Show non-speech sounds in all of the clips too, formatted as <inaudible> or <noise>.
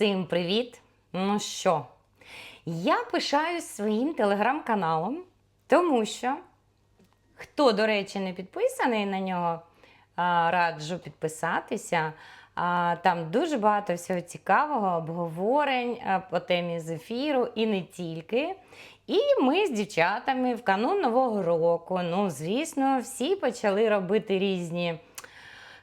Всім привіт! Ну що, я пишаюсь своїм телеграм-каналом, тому що хто, до речі, не підписаний на нього, раджу підписатися. Там дуже багато всього цікавого, обговорень по темі зефіру і не тільки. І ми з дівчатами в канун Нового року, ну, звісно, всі почали робити різні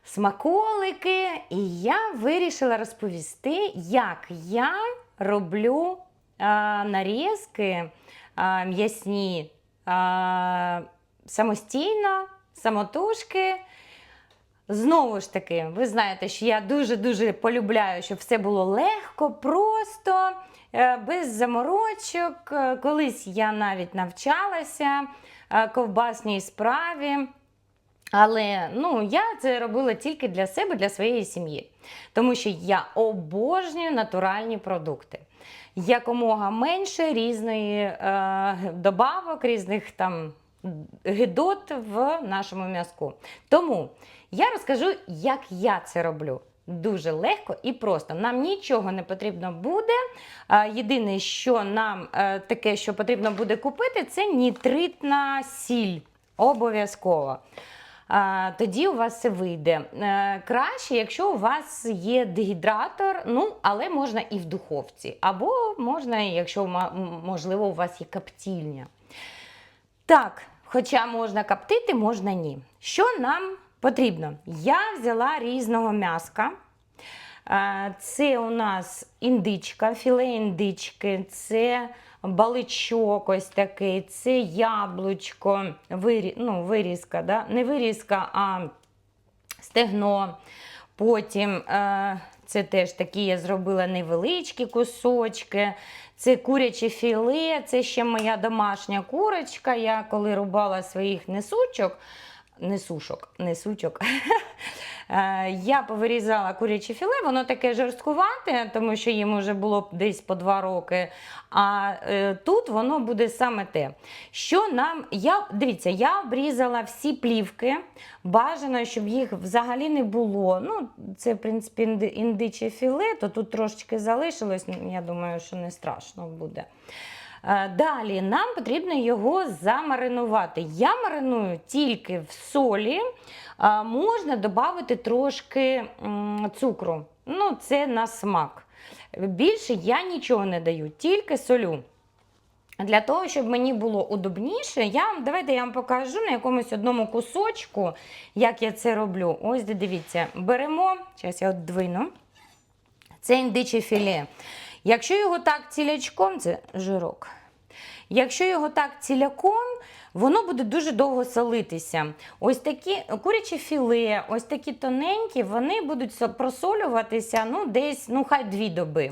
смаколики, і я вирішила розповісти, як я роблю а, нарізки а, м'ясні а, самостійно, самотужки. Знову ж таки, ви знаєте, що я дуже-дуже полюбляю, щоб все було легко, просто, е, без заморочок. Е, Колись я навіть навчалася е, ковбасній справі. Але ну, я це робила тільки для себе, для своєї сім'ї. Тому що я обожнюю натуральні продукти. Якомога менше різної е, добавок, різних там гидот в нашому м'язку. Тому я розкажу, як я це роблю. Дуже легко і просто. Нам нічого не потрібно буде. Е, Єдине, що нам е, таке, що потрібно буде купити, це нітритна сіль. Обов'язково. Тоді у вас це вийде. Е, Краще, якщо у вас є дегідратор, ну, але можна і в духовці, або можна, якщо можливо, у вас є коптільня. Так, хоча можна коптити, можна ні. Що нам потрібно? Я взяла різного м'яска. Е, Це у нас індичка, філе індички, це баличок ось такий, це яблучко, вирі, ну, вирізка, да? не вирізка, а стегно. Потім е, це теж такі я зробила невеличкі кусочки. Це куряче філе, це ще моя домашня курочка. Я коли рубала своїх несучок, несушок, несучок, <laughs> я повирізала куряче філе, воно таке жорсткувате, тому що їм вже було десь по два роки. А е, тут воно буде саме те. Що нам, я, дивіться, я обрізала всі плівки. Бажано, щоб їх взагалі не було. Ну, це, в принципі, інди- індиче філе, то тут трошечки залишилось. ну, Я думаю, що не страшно буде. Е, Далі нам потрібно його замаринувати. Я мариную тільки в солі. Е, Можна додати трошки цукру. Ну, це на смак. Більше я нічого не даю, тільки солю. Для того, щоб мені було удобніше, я, вам- давайте я вам покажу на якомусь одному кусочку, як я це роблю. Ось дивіться, беремо, зараз я одвину. Це індиче філе. Якщо його так цілячком, це жирок. Якщо його так ціляком, воно буде дуже довго солитися. Ось такі курячі філе, ось такі тоненькі, вони будуть просолюватися ну, десь, ну, хай дві доби.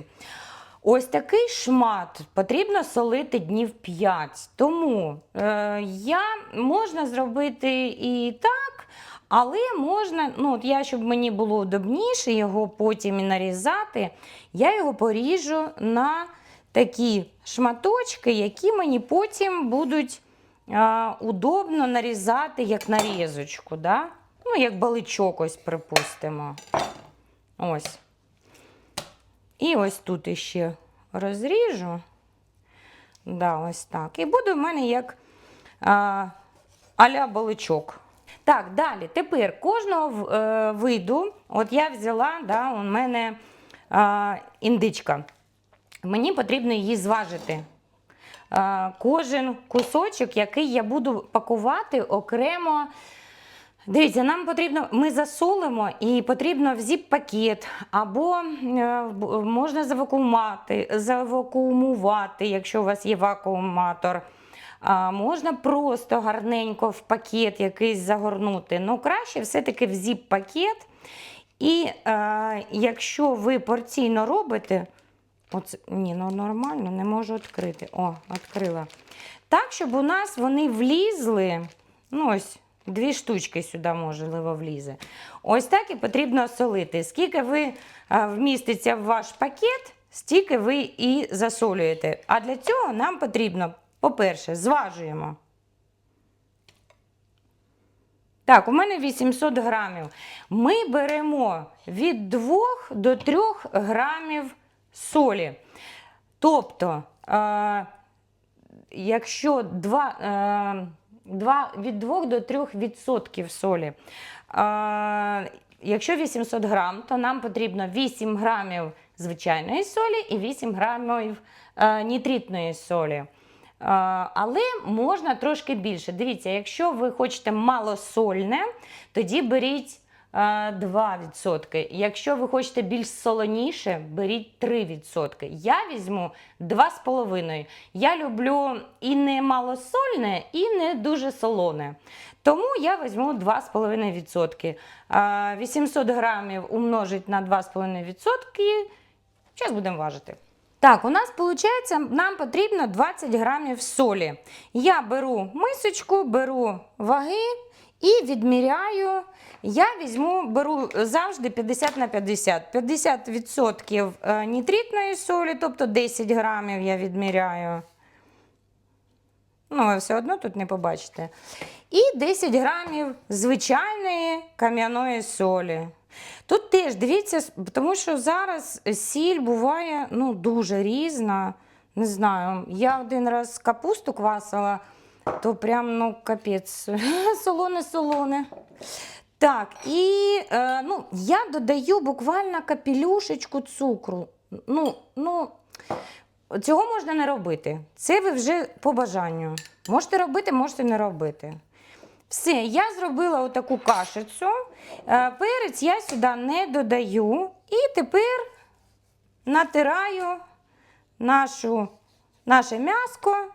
Ось такий шмат потрібно солити днів 5. Тому е, я можна зробити і так, але можна, ну от я, щоб мені було удобніше його потім нарізати, я його поріжу на такі шматочки, які мені потім будуть е, удобно нарізати як нарізочку. Да? Ну, як баличок, ось припустимо. Ось. І ось тут іще розріжу. Да, ось так. І буде в мене як а, аля баличок. Так, далі. Тепер кожного е, виду, от я взяла, да, у мене а, індичка. Мені потрібно її зважити. А, кожен кусочок, який я буду пакувати окремо. Дивіться, нам потрібно, ми засолимо і потрібно в зіп-пакет, або е, можна завакуумувати, завакуумувати, якщо у вас є вакууматор. А, можна просто гарненько в пакет якийсь загорнути. Ну, краще все-таки в зіп-пакет. І е, якщо ви порційно робите, Оце, ні, ну нормально, не можу відкрити. О, відкрила. Так, щоб у нас вони влізли. Ну, ось, дві штучки сюди, можливо, влізе. Ось так і потрібно солити. Скільки ви вміститься в ваш пакет, стільки ви і засолюєте. А для цього нам потрібно, по-перше, зважуємо. Так, у мене 800 грамів. Ми беремо від 2 до 3 грамів солі. Тобто, е, якщо 2, е, 2, від 2 до 3 відсотків солі, е, якщо 800 грам, то нам потрібно 8 грамів звичайної солі і 8 грамів е, нітритної солі. Е, Але можна трошки більше. Дивіться, якщо ви хочете малосольне, тоді беріть е, 2%. Якщо ви хочете більш солоніше, беріть 3%. Я візьму 2,5%. Я люблю і не малосольне, і не дуже солоне. Тому я візьму 2,5%. Е, 800 грамів умножить на 2,5%. Зараз будемо важити. Так, у нас виходить, нам потрібно 20 грамів солі. Я беру мисочку, беру ваги і відміряю. Я візьму, беру завжди 50 на 50. 50% е, нітритної солі, тобто 10 грамів я відміряю. Ну, ви все одно тут не побачите. І 10 грамів звичайної кам'яної солі. Тут теж дивіться, тому що зараз сіль буває ну, дуже різна. Не знаю, я один раз капусту квасила, то прям ну, капець, <laughs> солоне-солоне. Так, і е, ну, я додаю буквально капелюшечку цукру. Ну, ну, цього можна не робити. Це ви вже по бажанню. Можете робити, можете не робити. Все, я зробила отаку кашицю. Е, Перець я сюди не додаю. І тепер натираю нашу, наше м'яско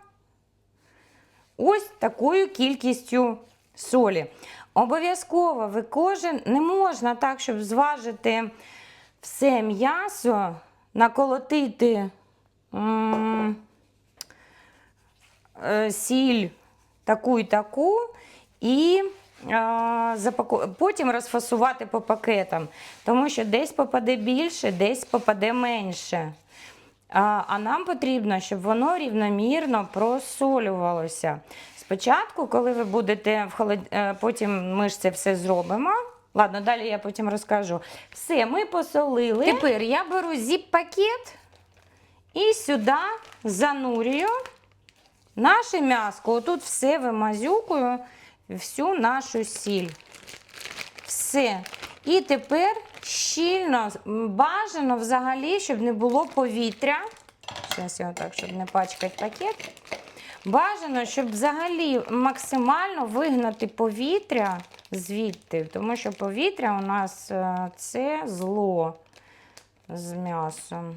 ось такою кількістю солі. Обов'язково ви кожен не можна так, щоб зважити все м'ясо, наколотити м, е, сіль таку і таку, і. Потім розфасувати по пакетам. Тому що десь попаде більше, десь попаде менше. А, нам потрібно, щоб воно рівномірно просолювалося. Спочатку, коли ви будете в холод... е, потім ми ж це все зробимо. Ладно, далі я потім розкажу. Все, ми посолили. Тепер я беру зіп-пакет і сюди занурюю наше м'яско. Отут все вимазюкую, всю нашу сіль. Все. І тепер щільно, бажано взагалі, щоб не було повітря. Зараз я отак, щоб не пачкати пакет. Бажано, щоб взагалі максимально вигнати повітря звідти, тому що повітря у нас е, це зло з м'ясом.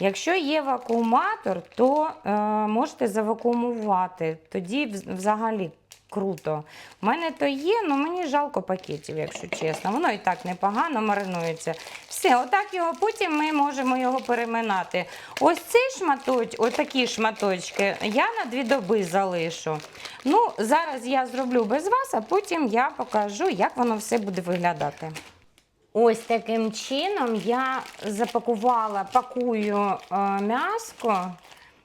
Якщо є вакууматор, то е, можете завакуумувати. Тоді взагалі круто. У мене то є, але мені жалко пакетів, якщо чесно. Воно і так непогано маринується. Все, отак його потім ми можемо його переминати. Ось цей шматоч, отакі шматочки, я на дві доби залишу. Ну, зараз я зроблю без вас, а потім я покажу, як воно все буде виглядати. Ось таким чином я запакувала, пакую е, м'яско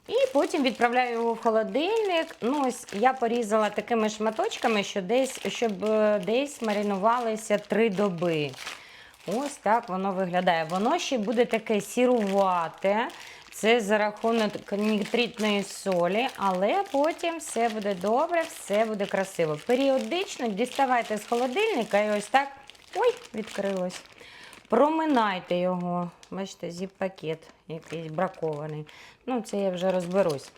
і потім відправляю його в холодильник. Ну, ось я порізала такими шматочками, що десь, щоб е, десь маринувалися три доби. Ось так воно виглядає. Воно ще буде таке сірувате. Це за рахунок нітритної солі, але потім все буде добре, все буде красиво. Періодично діставайте з холодильника і ось так. Ой, відкрилось. Проминайте його. Бачите, зіп-пакет якийсь бракований. Ну, це я вже розберусь.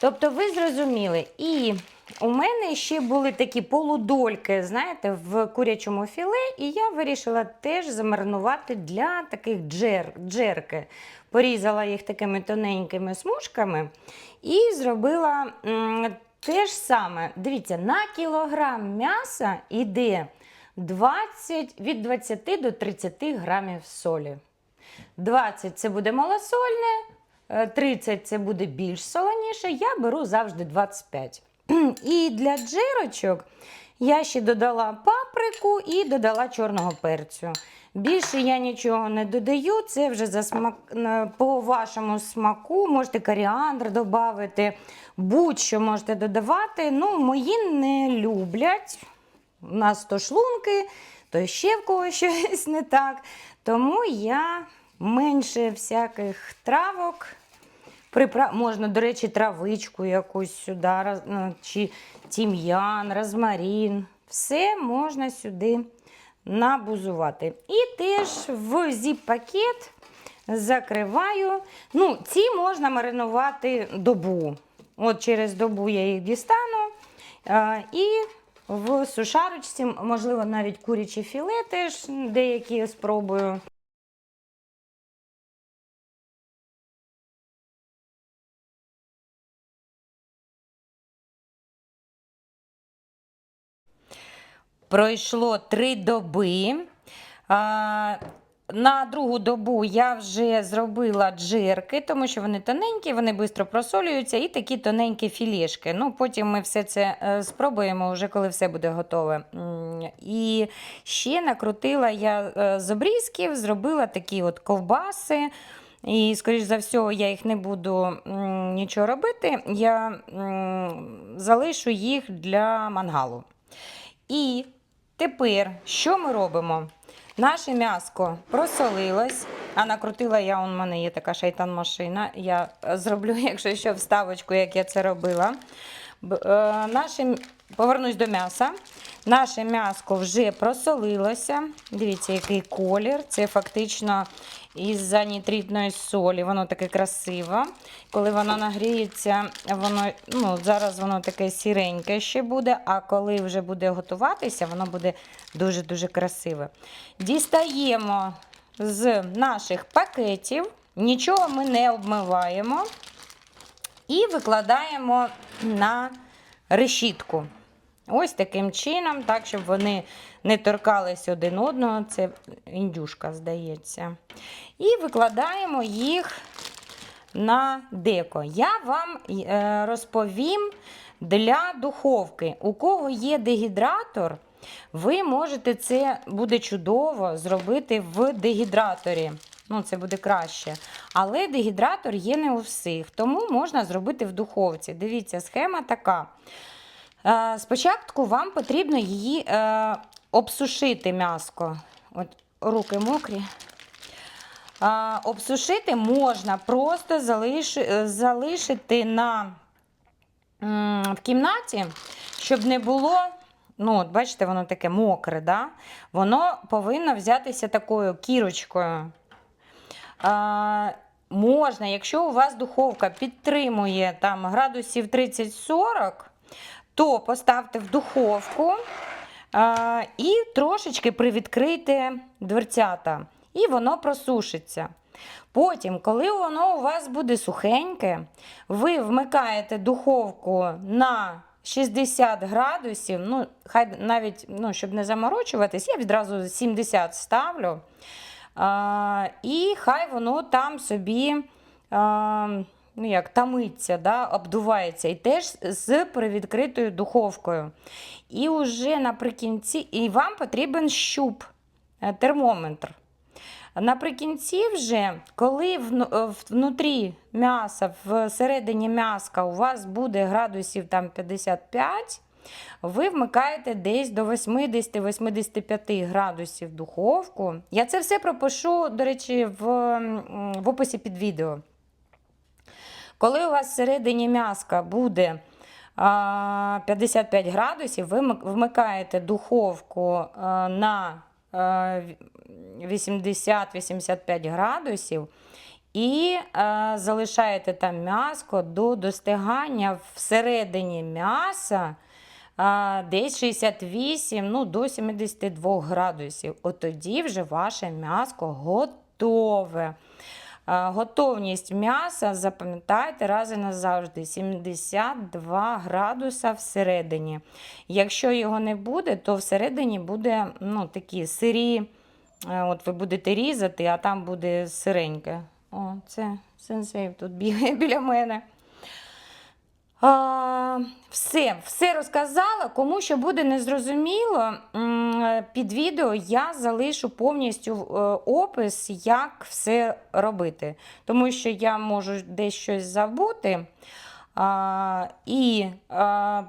Тобто, ви зрозуміли. І у мене ще були такі полудольки, знаєте, в курячому філе, і я вирішила теж замаринувати для таких джер, джерки. Порізала їх такими тоненькими смужками і зробила м, те ж саме. Дивіться, на кілограм м'яса йде 20, від 20 до 30 грамів солі. 20 це буде малосольне, е, 30 це буде більш солоніше. Я беру завжди 25. <clears throat> І для джирочок я ще додала паприку і додала чорного перцю. Більше я нічого не додаю, це вже за смак, по вашому смаку. Можете коріандр додати, будь-що можете додавати. Ну, мої не люблять. У нас то шлунки, то ще в когось <laughs> щось не так. Тому я менше всяких травок. Припра... Можна, до речі, травичку якусь сюди, ну, чи тім'ян, розмарин. Все можна сюди набузувати. І теж в зіп-пакет закриваю. Ну, ці можна маринувати добу. От через добу я їх дістану. І в сушарочці, можливо, навіть курячі філе теж деякі спробую. Пройшло три доби. На другу добу я вже зробила джерки, тому що вони тоненькі, вони швидко просолюються, і такі тоненькі філішки. Ну, потім ми все це е, спробуємо, вже коли все буде готове. І ще накрутила я е, з обрізків, зробила такі от ковбаси. І, скоріш за все, я їх не буду нічого робити. Я залишу їх для мангалу. І тепер що ми робимо? Наше м'яско просолилось, а накрутила я, у мене є така шайтан-машина. Я е, зроблю, <laughs> якщо що, вставочку, як я це робила. Е, Наше, повернусь до м'яса. Наше м'яско вже просолилося. Дивіться, який колір. Це фактично із-за нітритної солі. Воно таке красиве. Коли воно нагріється, воно ну, зараз воно таке сіреньке ще буде, а коли вже буде готуватися, воно буде дуже-дуже красиве. Дістаємо з наших пакетів, нічого ми не обмиваємо. І викладаємо на решітку. Ось таким чином, так, щоб вони не торкались один одного. Це індюшка, здається. І викладаємо їх на деко. Я вам е, розповім для духовки. У кого є дегідратор, ви можете це буде чудово зробити в дегідраторі. Ну, це буде краще. Але дегідратор є не у всіх, тому можна зробити в духовці. Дивіться, схема така. Е, Спочатку вам потрібно її е, обсушити м'яско. От руки мокрі. Обсушити можна просто е, залишити на, в кімнаті, щоб не було. Ну, от бачите, воно таке мокре, да? воно повинно взятися такою кірочкою. А, можна, якщо у вас духовка підтримує там, градусів 30-40, то поставте в духовку і трошечки привідкрийте дверцята, і воно просушиться. Потім, коли воно у вас буде сухеньке, ви вмикаєте духовку на 60 градусів, ну, хай навіть, ну, щоб не заморочуватись, я відразу 70 ставлю. А, і хай воно там собі а, ну як, тамиться, да, обдувається. І теж з привідкритою духовкою. І вже наприкінці, і вам потрібен щуп, е, термометр. Наприкінці, вже, коли е, внутрі м'яса, всередині м'яска у вас буде градусів там 55, ви вмикаєте десь до 80-85 градусів духовку. Я це все пропишу, до речі, в, в описі під відео. Коли у вас всередині м'яска буде 55 градусів, ви вмикаєте духовку на 80-85 градусів і залишаєте там м'яско до достигання всередині м'яса десь 68 ну, до 72 градусів. От тоді вже ваше м'яско готове. Готовність м'яса, запам'ятайте раз і назавжди, 72 градуса всередині. Якщо його не буде, то всередині буде ну, такі сирі. е, От ви будете різати, а там буде сиреньке. О, це сенсей тут бігає <laughs> біля мене. Все, все розказала. Кому що буде незрозуміло, під відео я залишу повністю е, опис, як все робити. Тому що я можу десь щось забути. А, і а,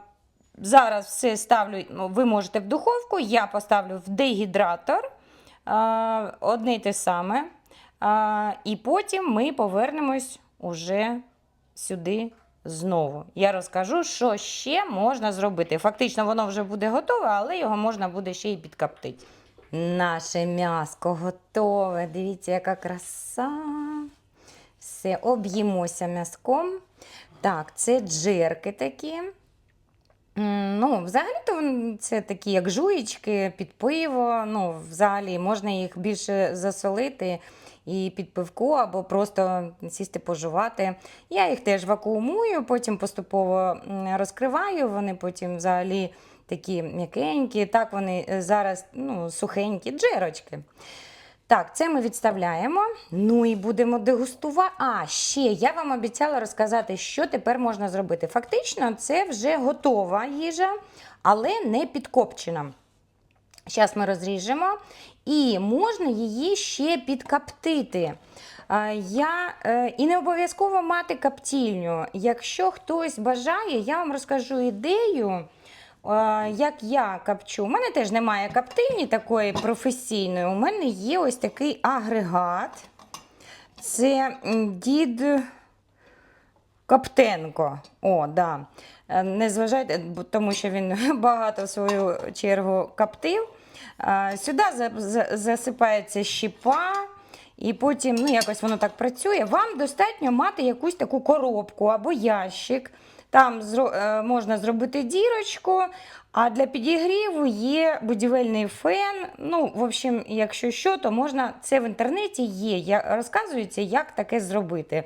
зараз все ставлю, ну, ви можете в духовку, я поставлю в дегідратор. А, одне й те саме. А, і потім ми повернемось уже сюди знову. Я розкажу, що ще можна зробити. Фактично, воно вже буде готове, але його можна буде ще й підкоптити. Наше м'яско готове. Дивіться, яка краса. Все, об'їмося м'язком. Так, це джерки такі. Ну, взагалі-то це такі, як жуєчки під пиво. Ну, взагалі можна їх більше засолити і під пивко, або просто сісти пожувати. Я їх теж вакуумую, потім поступово розкриваю. Вони потім взагалі такі м'якенькі. Так вони е, зараз ну, сухенькі джерочки. Так, це ми відставляємо. Ну і будемо дегустувати. А, ще я вам обіцяла розказати, що тепер можна зробити. Фактично, це вже готова їжа, але не підкопчена. Зараз ми розріжемо, і можна її ще підкоптити. Я, е, і не обов'язково мати коптільню. Якщо хтось бажає, я вам розкажу ідею, е, як я копчу. У мене теж немає коптильні такої професійної. У мене є ось такий агрегат. Це дід Коптенко. О, да. Е, Не зважайте, тому що він <laughs> багато в свою чергу коптив. Е, Сюди за- за- засипається щіпа, і потім ну, якось воно так працює. Вам достатньо мати якусь таку коробку або ящик. Там е, можна зробити дірочку, а для підігріву є будівельний фен. Ну, в общем, якщо що, то можна це в інтернеті є. Я розказується, як таке зробити.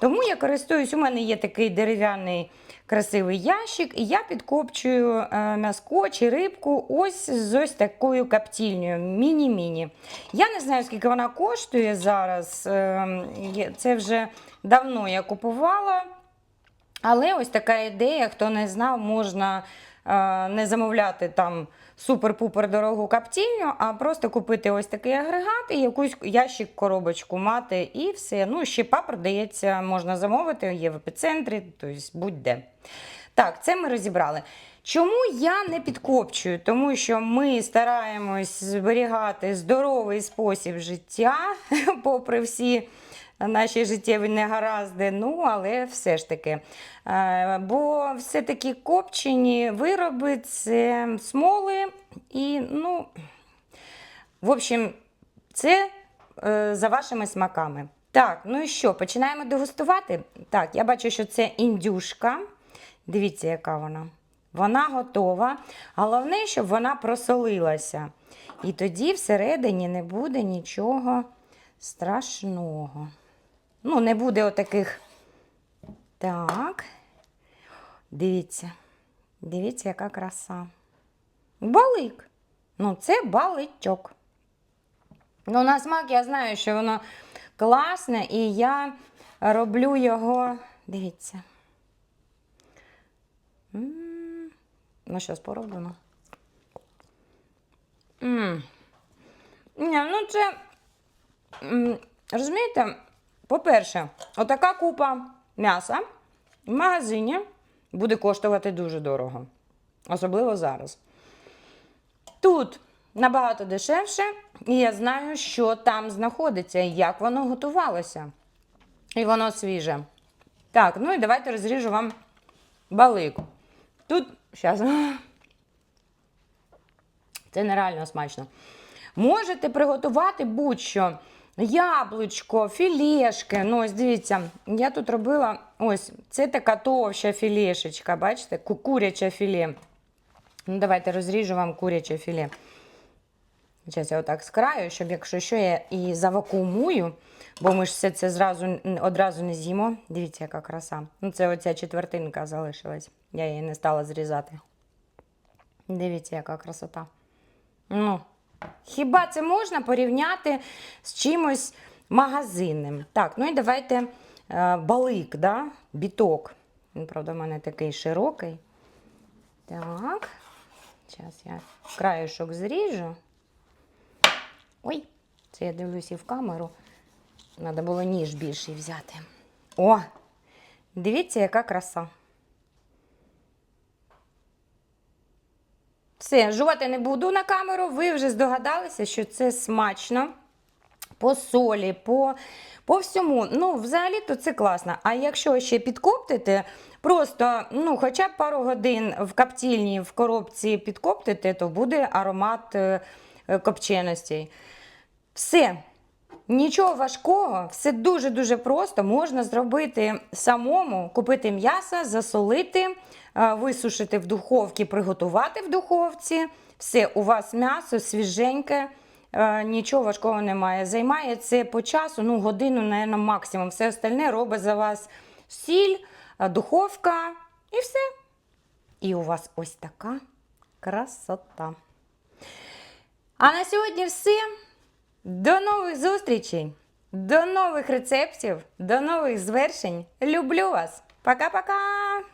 Тому я користуюсь, у мене є такий дерев'яний красивий ящик, і я підкопчую е, м'язко чи рибку ось з ось такою каптільнею, міні-міні. Я не знаю, скільки вона коштує зараз. е, Це вже давно я купувала. Але ось така ідея, хто не знав, можна е, не замовляти там супер-пупер дорогу каптільню, а просто купити ось такий агрегат і якусь ящик коробочку мати, і все. Ну, щепа продається, можна замовити, є в епіцентрі, тобто будь-де. Так, це ми розібрали. Чому я не підкопчую? Тому що ми стараємось зберігати здоровий спосіб життя, <laughs> попри всі наші життєві негаразди. Ну, але все ж таки. Е, Бо все-таки копчені вироби це смоли і, ну, в общем, це е, за вашими смаками. Так, ну і що, починаємо дегустувати? Так, я бачу, що це індюшка. Дивіться, яка вона. Вона готова. Головне, щоб вона просолилася. І тоді всередині не буде нічого страшного. Ну, не буде отаких. Так. Дивіться. Дивіться, яка краса. Балик. Ну, це баличок. Ну, на смак я знаю, що воно класне, і я роблю його. Дивіться. М, Ну, що, спробуємо. М. Ні, ну це. Розумієте, по-перше, отака купа м'яса в магазині буде коштувати дуже дорого. Особливо зараз. Тут набагато дешевше, і я знаю, що там знаходиться, і як воно готувалося. І воно свіже. Так, ну і давайте розріжу вам балик. Тут, зараз. Це нереально смачно. Можете приготувати будь-що. Яблучко, філешки. Ну, ось дивіться, я тут робила ось це така товща філешечка, бачите, ку- куряче філе. Ну, давайте розріжу вам куряче філе. Зараз я отак з краю, щоб якщо що, я і завакуумую, бо ми ж все це зразу, одразу не з'їмо. Дивіться, яка краса. Ну, це оця четвертинка залишилась. Я її не стала зрізати. Дивіться, яка красота. Ну, хіба це можна порівняти з чимось магазинним? Так, ну і давайте е, балик, да? біток. Він, правда, в мене такий широкий. Так. Зараз я краюшок зріжу. Ой, це я дивлюся в камеру. Треба було ніж більший взяти. О! Дивіться, яка краса. Все, жувати не буду на камеру. Ви вже здогадалися, що це смачно. по солі, по, по всьому. Ну, взагалі-то це класно. А якщо ще підкоптите, просто ну, хоча б пару годин в каптільні, в коробці підкоптите, то буде аромат е, е, копченостей. Все. Нічого важкого, все дуже-дуже просто. Можна зробити самому, купити м'ясо, засолити, е, висушити в духовці, приготувати в духовці. Все, у вас м'ясо свіженьке, е, нічого важкого немає. Займає це по часу, ну, годину, мабуть, максимум. Все остальне робить за вас сіль, е, духовка і все. І у вас ось така красота. А на сьогодні все. До нових зустрічей, до нових рецептів, до нових звершень. Люблю вас. Пока-пока!